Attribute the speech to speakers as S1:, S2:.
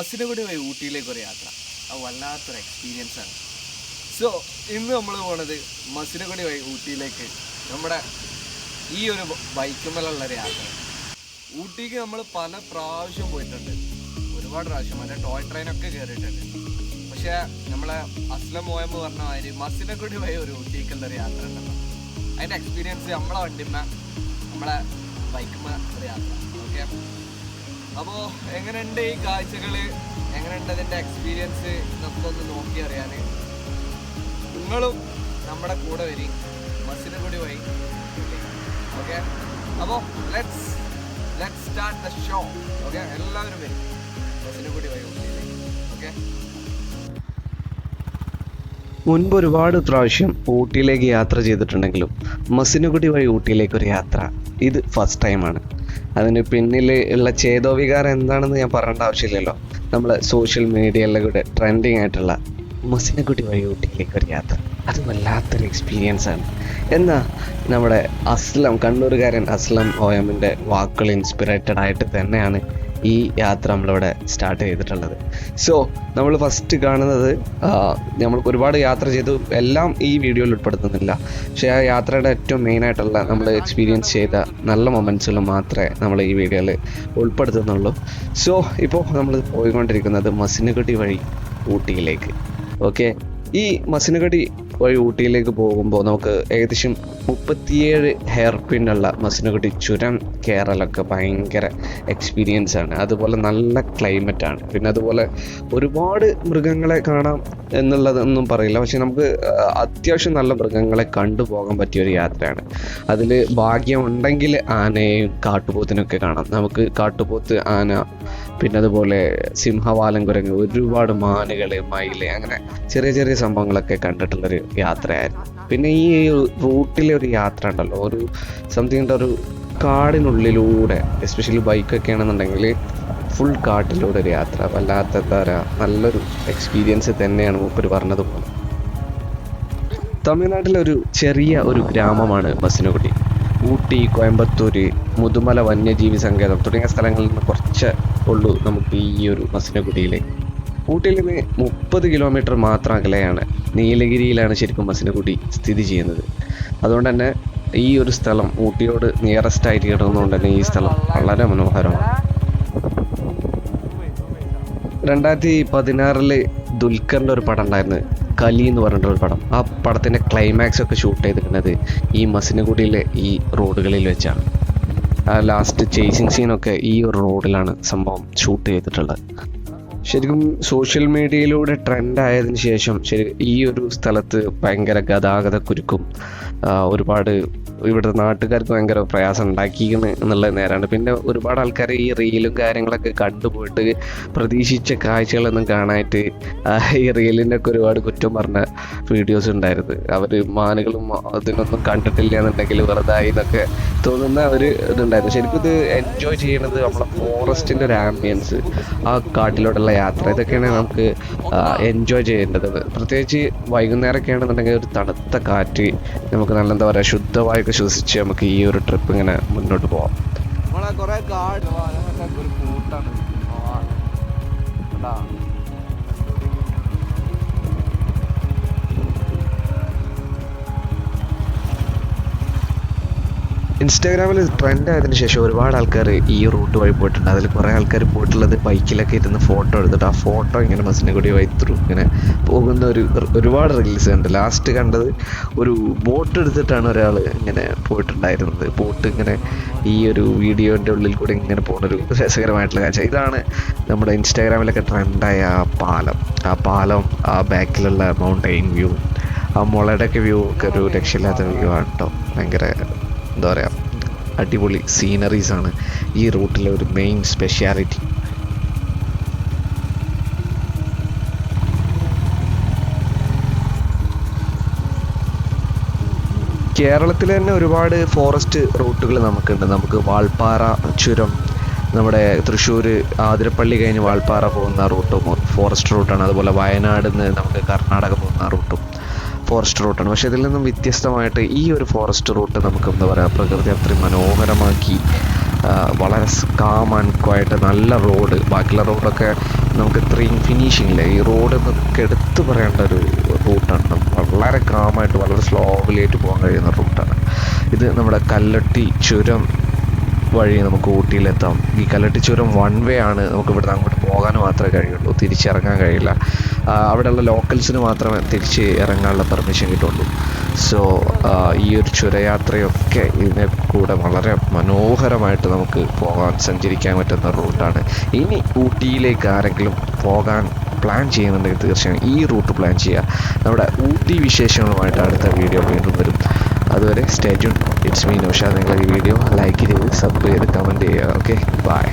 S1: മസിനഗുഡി പോയി ഊട്ടിയിലേക്ക് ഒരു യാത്ര. അത് വല്ലാത്തൊരു എക്സ്പീരിയൻസ് ആണ്. സോ ഇന്ന് നമ്മൾ പോണത് ബസ്സിന് കൂടി പോയി ഊട്ടിയിലേക്ക്. നമ്മുടെ ഈ ഒരു ബൈക്കുമേലുള്ള യാത്ര. ഊട്ടിക്ക് നമ്മൾ പല പ്രാവശ്യം പോയിട്ടുണ്ട്. ഒരുപാട് പ്രാവശ്യം. മറ്റേ ടോയ് ട്രെയിനൊക്കെ കയറിയിട്ടുണ്ട് പക്ഷേ നമ്മളെ അസ്ലം മോയമ്പ് പറഞ്ഞ മാതിരി ബസ്സിനെ കൂടി പോയി ഒരു ഊട്ടിക്കുള്ള ഒരു യാത്ര ഉണ്ടല്ലോ. അതിന്റെ എക്സ്പീരിയൻസ് നമ്മളെ വണ്ടിമ്മ നമ്മളെ ബൈക്കുമ്മ ഒരു യാത്ര. ഓക്കെ അപ്പോൾ എങ്ങനെയുണ്ട് ഈ കാഴ്ചകൾ എങ്ങനെയുണ്ട് അതിന്റെ എക്സ്പീരിയൻസ് നമുക്കൊന്ന് നോക്കി അറിയാൻ നിങ്ങളും നമ്മുടെ കൂടെ വരി. ബസ്സിന് കൂടി പോയി. ഓക്കെ? അപ്പോൾ let's let's start the show okay? എല്ലാവരും വരും. ബസ്സിന് കൂടി പോയി. ഓക്കെ?
S2: മുൻപ് ഒരുപാട് പ്രാവശ്യം ഊട്ടിയിലേക്ക് യാത്ര ചെയ്തിട്ടുണ്ടെങ്കിലും മസിനുകുടി വഴി ഊട്ടിയിലേക്ക് ഒരു യാത്ര. ഇത് ഫസ്റ്റ് ടൈമാണ് അതിന് പിന്നിൽ ഉള്ള ചേതോവികാരം എന്താണെന്ന് ഞാൻ പറയേണ്ട ആവശ്യമില്ലല്ലോ. നമ്മൾ സോഷ്യൽ മീഡിയയിലൂടെ ട്രെൻഡിങ് ആയിട്ടുള്ള മസിനക്കുട്ടി വഴി ഊട്ടിയിലേക്ക് ഒരു യാത്ര. അത് വല്ലാത്തൊരു എക്സ്പീരിയൻസ് ആണ്. എന്നാൽ നമ്മുടെ അസ്ലം കണ്ണൂരുകാരൻ അസ്ലം ഓയമിന്റെ വാക്കുകൾ ഇൻസ്പിറേറ്റഡ് ആയിട്ട് തന്നെയാണ് ഈ യാത്ര നമ്മളിവിടെ സ്റ്റാർട്ട് ചെയ്തിട്ടുള്ളത്. സോ നമ്മൾ ഫസ്റ്റ് കാണുന്നത് നമ്മൾ ഒരുപാട് യാത്ര ചെയ്തു. എല്ലാം ഈ വീഡിയോയിൽ ഉൾപ്പെടുത്തുന്നില്ല. പക്ഷേ ആ യാത്രയുടെ ഏറ്റവും മെയിനായിട്ടുള്ള നമ്മൾ എക്സ്പീരിയൻസ് ചെയ്ത നല്ല മൊമെന്റ്സുകൾ മാത്രമേ നമ്മൾ ഈ വീഡിയോയിൽ ഉൾപ്പെടുത്തുന്നുള്ളൂ. സോ ഇപ്പോൾ നമ്മൾ പോയിക്കൊണ്ടിരിക്കുന്നത് മസിനുകുട്ടി വഴി ഊട്ടിയിലേക്ക്. ഓക്കെ ഈ മസിനഗടി വഴി ഊട്ടിയിലേക്ക് പോകുമ്പോൾ നമുക്ക് ഏകദേശം മുപ്പത്തിയേഴ് ഹെയർ പിന്നുള്ള മസിനഗടി ചുരം കയറലൊക്കെ ഭയങ്കര എക്സ്പീരിയൻസ് ആണ്. അതുപോലെ നല്ല ക്ലൈമറ്റ് ആണ്. പിന്നെ അതുപോലെ ഒരുപാട് മൃഗങ്ങളെ കാണാം എന്നുള്ളതൊന്നും പറയില്ല. പക്ഷെ നമുക്ക് അത്യാവശ്യം നല്ല മൃഗങ്ങളെ കണ്ടുപോകാൻ പറ്റിയ ഒരു യാത്രയാണ്. അതിൽ ഭാഗ്യമുണ്ടെങ്കിൽ ആനയും കാട്ടുപോത്തിനൊക്കെ കാണാം. നമുക്ക് കാട്ടുപോത്ത് ആന പിന്നെ അതുപോലെ സിംഹവാലം കുരങ്ങ് ഒരുപാട് മാനുകൾ മയിൽ അങ്ങനെ ചെറിയ ചെറിയ സംഭവങ്ങളൊക്കെ കണ്ടിട്ടുള്ളൊരു യാത്രയായിരുന്നു. പിന്നെ ഈ റൂട്ടിലെ ഒരു യാത്ര ഉണ്ടല്ലോ ഒരു സംതിങ് ഒരു കാടിനുള്ളിലൂടെ എസ്പെഷ്യലി ബൈക്കൊക്കെ ആണെന്നുണ്ടെങ്കിൽ ഫുൾ കാട്ടിലൂടെ ഒരു യാത്ര വല്ലാത്ത എന്താ പറയുക നല്ലൊരു എക്സ്പീരിയൻസ് തന്നെയാണ് മൂപ്പര് പറഞ്ഞതുപോലെ തമിഴ്നാട്ടിലെ ഒരു ചെറിയ ഒരു ഗ്രാമമാണ് ബസ്സിനുകൂടി. ഊട്ടി കോയമ്പത്തൂർ മുതുമല വന്യജീവി സങ്കേതം തുടങ്ങിയ സ്ഥലങ്ങളിൽ നിന്ന് കുറച്ച് ഉള്ളൂ നമുക്ക് ഈ ഒരു മസിനഗുഡിയിലേക്ക് ഊട്ടിയിൽ നിന്ന് മുപ്പത് കിലോമീറ്റർ മാത്രം അകലെയാണ്. നീലഗിരിയിലാണ് ശരിക്കും മസിനഗുഡി സ്ഥിതി ചെയ്യുന്നത്. അതുകൊണ്ട് തന്നെ ഈ ഒരു സ്ഥലം ഊട്ടിയോട് നിയറസ്റ്റ് ആയിട്ട് കിടക്കുന്നതുകൊണ്ട് തന്നെ ഈ സ്ഥലം വളരെ മനോഹരമാണ്. രണ്ടായിരത്തി പതിനാറിൽ ദുൽഖറിന്റെ ഒരു പടം ഉണ്ടായിരുന്നു. കലി എന്ന് പറഞ്ഞിട്ടൊരു പടം. ആ പടത്തിന്റെ ക്ലൈമാക്സ് ഒക്കെ ഷൂട്ട് ചെയ്തിരിക്കുന്നത് ഈ മസിനഗുഡിയിലെ ഈ റോഡുകളിൽ വെച്ചാണ്. ആ ലാസ്റ്റ് ചേസിങ് സീനൊക്കെ ഈ ഒരു റോഡിലാണ് സംഭവം ഷൂട്ട് ചെയ്തിട്ടുള്ളത്. ശരിക്കും സോഷ്യൽ മീഡിയയിലൂടെ ട്രെൻഡ് ആയതിനു ശേഷം ശരി ഈ ഒരു സ്ഥലത്ത് ഭയങ്കര ഗതാഗത കുരുക്കും ഒരുപാട് ഇവിടുത്തെ നാട്ടുകാർക്ക് ഭയങ്കര പ്രയാസം ഉണ്ടാക്കിയിരിക്കുന്നു എന്നുള്ളത് നേരാണ്. പിന്നെ ഒരുപാട് ആൾക്കാർ ഈ റീലും കാര്യങ്ങളൊക്കെ കണ്ടുപോയിട്ട് പ്രതീക്ഷിച്ച കാഴ്ചകളൊന്നും കാണാനായിട്ട് ഈ റീലിന്റെ ഒക്കെ ഒരുപാട് കുറ്റം പറഞ്ഞ വീഡിയോസ് ഉണ്ടായിരുന്നു. അവർ മാനുകളും അതിനൊന്നും കണ്ടിട്ടില്ല എന്നുണ്ടെങ്കിൽ വെറുതെ ആയി എന്നൊക്കെ തോന്നുന്ന ഒരു ഇതുണ്ടായിരുന്നു. ശരിക്കും ഇത് എൻജോയ് ചെയ്യണത് നമ്മളെ ഫോറസ്റ്റിന്റെ ഒരു ആംബിയൻസ് ആ കാട്ടിലോട്ടുള്ള യാത്ര ഇതൊക്കെയാണ് നമുക്ക് എൻജോയ് ചെയ്യേണ്ടത്. പ്രത്യേകിച്ച് വൈകുന്നേരമൊക്കെ ആണെന്നുണ്ടെങ്കിൽ ഒരു തണുത്ത കാറ്റ് നമുക്ക് നല്ല എന്താ പറയുക ശുദ്ധവായൊക്കെ ശ്വസിച്ച് നമുക്ക് ഈ ഒരു ട്രിപ്പ് ഇങ്ങനെ മുന്നോട്ട് പോവാം.
S1: നമ്മളെ കുറെ കാട് ഒരു കൂട്ടാണ്.
S2: ഇൻസ്റ്റാഗ്രാമിൽ ട്രെൻഡ് ആയതിനു ശേഷം ഒരുപാട് ആൾക്കാർ ഈ റൂട്ട് വഴി പോയിട്ടുണ്ട്. അതിൽ കുറേ ആൾക്കാർ പോയിട്ടുള്ളത് ബൈക്കിലൊക്കെ ഇരുന്ന് ഫോട്ടോ എടുത്തിട്ട് ആ ഫോട്ടോ ഇങ്ങനെ ബസ്സിനെ കൂടി വൈത്തു ഇങ്ങനെ പോകുന്ന ഒരു ഒരുപാട് റീൽസ് ഉണ്ട് ലാസ്റ്റ് കണ്ടത് ഒരു ബോട്ട് എടുത്തിട്ടാണ് ഒരാൾ ഇങ്ങനെ പോയിട്ടുണ്ടായിരുന്നത്. ബോട്ട് ഇങ്ങനെ ഈ ഒരു വീഡിയോന്റെ ഉള്ളിൽ കൂടി ഇങ്ങനെ പോകുന്നൊരു രസകരമായിട്ടുള്ള കാഴ്ച. ഇതാണ് നമ്മുടെ ഇൻസ്റ്റാഗ്രാമിലൊക്കെ ട്രെൻഡായ ആ പാലം. ആ പാലം ആ ബാക്കിലുള്ള മൗണ്ടെയിൻ വ്യൂ ആ മുളയുടെയൊക്കെ വ്യൂ ഒക്കെ ഒരു രക്ഷയില്ലാത്ത വ്യൂ ആണ് കേട്ടോ ഭയങ്കര എന്താ പറയുക അടിപൊളി സീനറീസ് ആണ് ഈ റൂട്ടിലെ ഒരു മെയിൻ സ്പെഷ്യാലിറ്റി കേരളത്തിൽ തന്നെ ഒരുപാട് ഫോറസ്റ്റ് റൂട്ടുകൾ നമുക്കുണ്ട്. നമുക്ക് വാൾപ്പാറ ചുരം നമ്മുടെ തൃശ്ശൂർ ആതിരപ്പള്ളി കഴിഞ്ഞ് വാൾപ്പാറ പോകുന്ന റൂട്ടും ഫോറസ്റ്റ് റൂട്ടാണ് അതുപോലെ വയനാട് നിന്ന് നമുക്ക് കർണാടക പോകുന്ന റൂട്ടും ഫോറസ്റ്റ് റൂട്ടാണ് പക്ഷേ ഇതിൽ നിന്നും വ്യത്യസ്തമായിട്ട് ഈ ഒരു ഫോറസ്റ്റ് റൂട്ട് നമുക്ക് എന്താ പറയുക പ്രകൃതി അത്രയും മനോഹരമാക്കി വളരെ കാം ആൻഡ് ക്വയറ്റ് നല്ല റോഡ് ബാക്കിയുള്ള റോഡൊക്കെ നമുക്ക് ഇത്രയും ഫിനിഷിംഗ് ഇല്ല. ഈ റോഡ് നമുക്ക് എടുത്തു പറയേണ്ട ഒരു റൂട്ടാണ് വളരെ കാമായിട്ട് വളരെ സ്ലോവിലായിട്ട് പോകാൻ കഴിയുന്ന റൂട്ടാണ് ഇത് നമ്മുടെ കല്ലട്ടി ചുരം വഴി നമുക്ക് ഊട്ടിയിലെത്താം. ഈ കല്ലട്ടി ചുരം വൺ വേ ആണ് നമുക്ക് ഇവിടുന്ന് അങ്ങോട്ട് പോകാൻ മാത്രമേ കഴിയുള്ളൂ. തിരിച്ചിറങ്ങാൻ കഴിയില്ല. അവിടെയുള്ള ലോക്കൽസിന് മാത്രമേ തിരിച്ച് ഇറങ്ങാനുള്ള പെർമിഷൻ കിട്ടുള്ളൂ. സോ ഈ ഒരു ചുരയാത്രയൊക്കെ ഇതിനെ കൂടെ വളരെ മനോഹരമായിട്ട് നമുക്ക് പോകാൻ സഞ്ചരിക്കാൻ പറ്റുന്ന റൂട്ടാണ്. ഇനി ഊട്ടിയിലേക്ക് ആരെങ്കിലും പോകാൻ പ്ലാൻ ചെയ്യുന്നുണ്ടെങ്കിൽ തീർച്ചയായും ഈ റൂട്ട് പ്ലാൻ ചെയ്യുക. നമ്മുടെ ഊട്ടി വിശേഷങ്ങളുമായിട്ട് അടുത്ത വീഡിയോ വീണ്ടും വരും. അതുവരെ സ്റ്റേജ് ഇറ്റ്സ് മീ നോഷ നിങ്ങളുടെ ഈ വീഡിയോ ലൈക്ക് ചെയ്ത് സബ് ചെയ്ത് കമന്റ് ചെയ്യുക ഓക്കെ ബൈ